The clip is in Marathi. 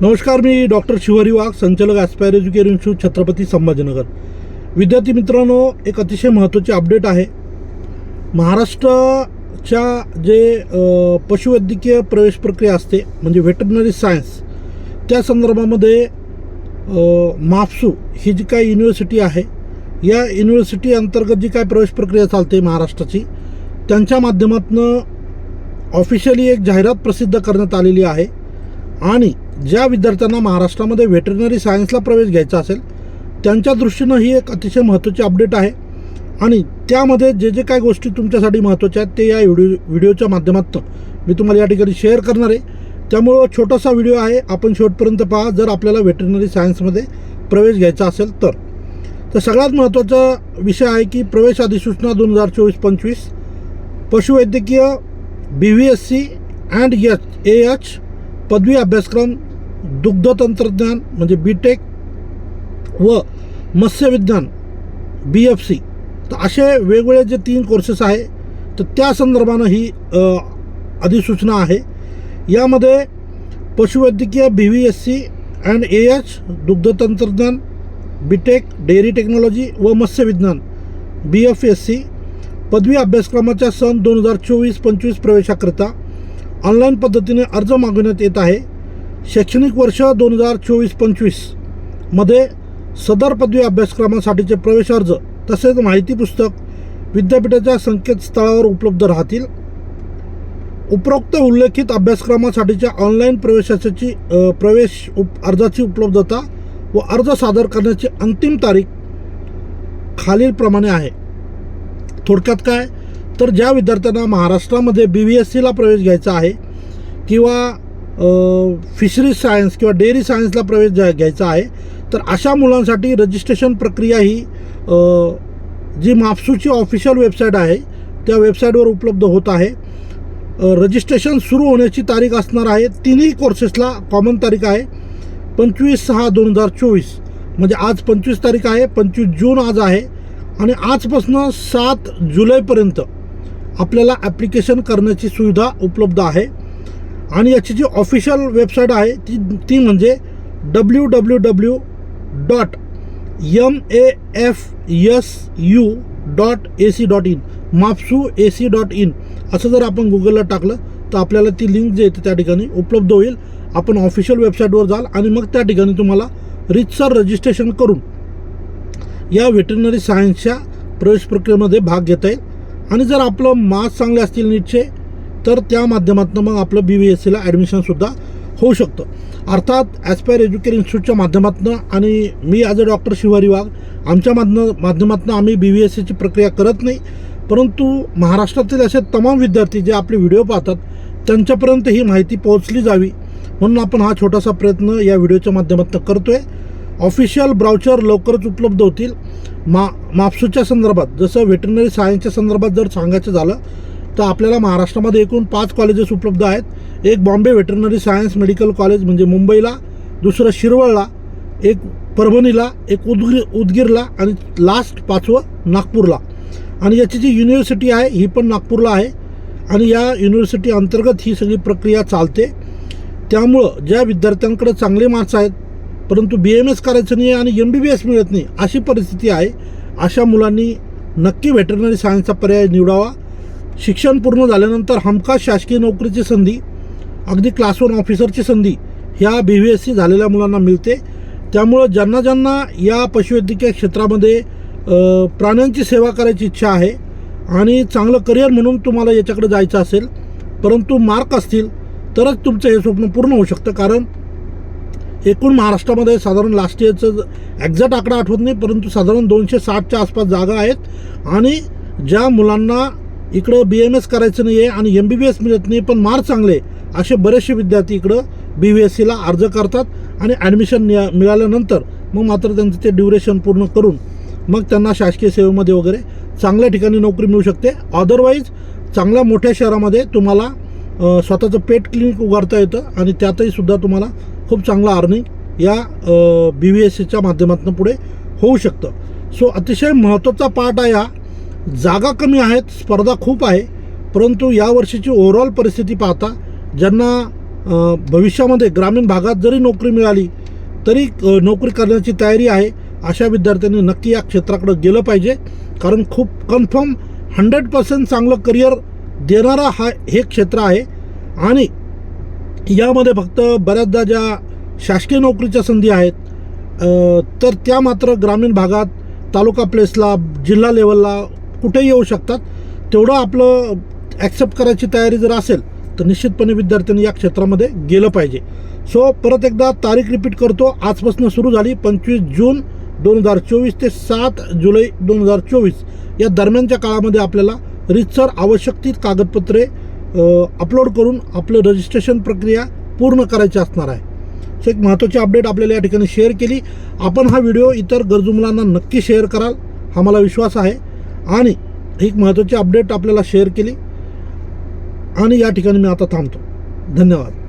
नमस्कार मी डॉक्टर शिवारी वाघ संचालक aspire education institute Chhatrapati Sambhajinagar. विद्यार्थी मित्रांनो एक अतिशय महत्त्वाची अपडेट आहे. महाराष्ट्राच्या जे पशुवैद्यकीय प्रवेश प्रक्रिया असते म्हणजे व्हेटरनरी सायन्स त्या संदर्भामध्ये माफसू ही जी काय युनिव्हर्सिटी आहे या युनिव्हर्सिटी अंतर्गत जी काय प्रवेश प्रक्रिया चालते महाराष्ट्राची त्यांच्या माध्यमातून ऑफिशियली एक जाहिरात प्रसिद्ध करण्यात आलेली आहे. आणि ज्या विद्यार्थ्यांना महाराष्ट्रामध्ये व्हेटरनरी सायन्सला प्रवेश घ्यायचा असेल त्यांच्या दृष्टीनं ही एक अतिशय महत्त्वाची अपडेट आहे. आणि त्यामध्ये जे जे काय गोष्टी तुमच्यासाठी महत्त्वाच्या आहेत ते या व्हिडिओ व्हिडिओच्या माध्यमातून मी तुम्हाला या ठिकाणी शेअर करणार आहे. त्यामुळं छोटासा व्हिडिओ आहे आपण शेवटपर्यंत पहा जर आपल्याला व्हेटरनरी सायन्समध्ये प्रवेश घ्यायचा असेल तर. तर सगळ्यात महत्त्वाचा विषय आहे की प्रवेश अधिसूचना दोन हजार चोवीस पंचवीस पशुवैद्यकीय B V S C and H A H पदवी अभ्यासक्रम दुग्ध तंत्रज्ञान म्हणजे बी टेक व मत्स्यविज्ञान बी एफ सी तर असे वेगवेगळे जे तीन कोर्सेस आहे तर त्या संदर्भानं ही अधिसूचना आहे. यामध्ये पशुवैद्यकीय B V S C and A H दुग्ध तंत्रज्ञान बी टेक डेअरी टेक्नॉलॉजी व मत्स्यविज्ञान बी एफ एस सी पदवी अभ्यासक्रमाच्या सन दोन हजार चोवीस पंचवीस प्रवेशाकरिता ऑनलाईन पद्धतीने अर्ज मागवण्यात येत आहे. शैक्षणिक वर्ष दोन हजार चोवीस पंचवीसमध्ये सदर पदवी अभ्यासक्रमासाठीचे प्रवेश अर्ज तसेच माहिती पुस्तक विद्यापीठाच्या संकेतस्थळावर उपलब्ध राहतील. उपरोक्त उल्लेखित अभ्यासक्रमासाठीच्या ऑनलाईन प्रवेशाची प्रवेश उप अर्जाची उपलब्धता व अर्ज सादर करण्याची अंतिम तारीख खालीलप्रमाणे आहे. थोडक्यात काय? तर ज्या विद्यार्थ्यांना महाराष्ट्रामध्ये बी व्ही एस सीला प्रवेश घ्यायचा आहे किंवा फिशरीज सायन्स किंवा डेअरी सायन्सला प्रवेश घ्यायचा आहे तर अशा मुलांसाठी रजिस्ट्रेशन प्रक्रिया ही जी माफसूची ऑफिशियल वेबसाईट आहे त्या वेबसाईटवर उपलब्ध होत आहे. रजिस्ट्रेशन सुरू होण्याची तारीख असणार आहे. तिन्ही कोर्सेसला कॉमन तारीख आहे. पंचवीस सहा दोन हजार चोवीस म्हणजे आज पंचवीस तारीख आहे पंचवीस जून आज आहे. आणि आजपासून सात जुलैपर्यंत आपल्याला ॲप्लिकेशन करण्याची सुविधा उपलब्ध आहे. आणि याची जी ऑफिशियल वेबसाईट आहे ती ती म्हणजे W W W dot M A F S U dot A C dot in MAFSU A C dot in असं जर आपण गुगलला टाकलं तर आपल्याला ती लिंक जे येते त्या ठिकाणी उपलब्ध होईल. आपण ऑफिशियल वेबसाईटवर जाल आणि मग त्या ठिकाणी तुम्हाला रितसर रजिस्ट्रेशन करून या व्हेटरनरी सायन्सच्या प्रवेश प्रक्रियेमध्ये भाग घेता येईल. आणि जर आपलं मार्क्स चांगले असतील नीटचे तर त्या माध्यमातून मग आपलं बी बी एस सीला ॲडमिशनसुद्धा होऊ शकतं. अर्थात ॲस्पायर एज्युकेशन इन्स्टिट्यूटच्या माध्यमातून आणि मी ॲज अ डॉक्टर शिवारी वाघ आमच्या माध्यम माध्यमातून आम्ही बी बी एस सीची प्रक्रिया करत नाही. परंतु महाराष्ट्रातील असे तमाम विद्यार्थी जे आपले व्हिडिओ पाहतात त्यांच्यापर्यंत ही माहिती पोहोचली जावी. म्हणून आपण हा छोटासा प्रयत्न या व्हिडिओच्या माध्यमातून करतो आहे ऑफिशियल ब्राउचर लवकरच उपलब्ध होतील. मा मापसूच्या संदर्भात जसं व्हेटरनरी सायन्सच्या संदर्भात जर सांगायचं झालं तर आपल्याला महाराष्ट्रामध्ये एकूण पाच कॉलेजेस उपलब्ध आहेत. एक Bombay veterinary science medical college म्हणजे मुंबईला दुसरं शिरवळला एक परभणीला एक उदगीर उदगीरला आणि लास्ट पाचवं नागपूरला. आणि याची जी युनिव्हर्सिटी आहे ही पण नागपूरला आहे. आणि या युनिव्हर्सिटी अंतर्गत ही सगळी प्रक्रिया चालते. त्यामुळं ज्या विद्यार्थ्यांकडे चांगले मार्क्स आहेत परंतु बी एम एस करायचं नाही आणि एम बी बी एस मिळत नाही अशी परिस्थिती आहे. अशा मुलांनी नक्की व्हेटरनरी सायन्सचा पर्याय निवडावा. शिक्षण पूर्ण झाल्यानंतर हमखास शासकीय नोकरीची संधी अगदी क्लास वन ऑफिसरची संधी ह्या बी व्ही एस सी झालेल्या मुलांना मिळते. त्यामुळं ज्यांना ज्यांना या पशुवैद्यकीय क्षेत्रामध्ये प्राण्यांची सेवा करायची इच्छा आहे आणि चांगलं करिअर म्हणून तुम्हाला याच्याकडे जायचं असेल परंतु मार्क असतील तरच तुमचं हे स्वप्न पूर्ण होऊ शकतं. कारण एकूण महाराष्ट्रामध्ये साधारण लास्ट इयरचं एक्झॅक्ट आकडा आठवत नाही परंतु साधारण दोनशे साठच्या आसपास जागा आहेत. आणि ज्या मुलांना इकडं बी एम एस करायचं नाही आहे आणि एम बी बी एस मिळत नाही पण मार्क चांगले असे बरेचसे विद्यार्थी इकडं बी व्ही एस सीला अर्ज करतात आणि ॲडमिशन मिळा मिळाल्यानंतर मग मात्र त्यांचं ते ड्युरेशन पूर्ण करून मग त्यांना शासकीय सेवेमध्ये वगैरे चांगल्या ठिकाणी नोकरी मिळू शकते. अदरवाईज चांगल्या मोठ्या शहरामध्ये तुम्हाला स्वतःचं पेट क्लिनिक उघडता येतं आणि त्यातही सुद्धा तुम्हाला खूप चांगलं अर्निंग या बी व्ही एस सीच्या माध्यमातून पुढे होऊ शकतं. सो अतिशय महत्त्वाचा पार्ट आहे हा जागा कमी आहेत स्पर्धा खूप आहे परंतु यावर्षीची ओव्हरऑल परिस्थिती पाहता ज्यांना भविष्यामध्ये ग्रामीण भागात जरी नोकरी मिळाली तरी नोकरी करण्याची तयारी आहे अशा विद्यार्थ्यांनी नक्की या क्षेत्राकडे गेलं पाहिजे. कारण खूप कन्फर्म हंड्रेड पर्सेंट चांगलं करिअर देणारा हा हे क्षेत्र आहे. आणि यामध्ये फक्त बऱ्याचदा ज्या शासकीय नोकरीच्या संधी आहेत तर त्या मात्र ग्रामीण भागात तालुका प्लेसला जिल्हा लेवलला कुठेही येऊ शकतात. तेवढं आपलं ॲक्सेप्ट करायची तयारी जर असेल तर निश्चितपणे विद्यार्थ्यांनी या क्षेत्रामध्ये गेलं पाहिजे. सो परत एकदा तारीख रिपीट करतो. आजपासून सुरू झाली पंचवीस जून दोन हजार चोवीस ते सात जुलै दोन हजार चोवीस. या दरम्यानच्या काळामध्ये आपल्याला रितसर आवश्यक ती कागदपत्रे अपलोड करून आपलं रजिस्ट्रेशन प्रक्रिया पूर्ण करायची असणार आहे. सो एक महत्त्वाची अपडेट आपल्याला या ठिकाणी शेअर केली. आपण हा व्हिडिओ इतर गरजू मुलांना नक्की शेअर कराल हा मला विश्वास आहे. आणि एक महत्त्वाची अपडेट आपल्याला शेअर केली. आणि या ठिकाणी मी आता थांबतो. धन्यवाद.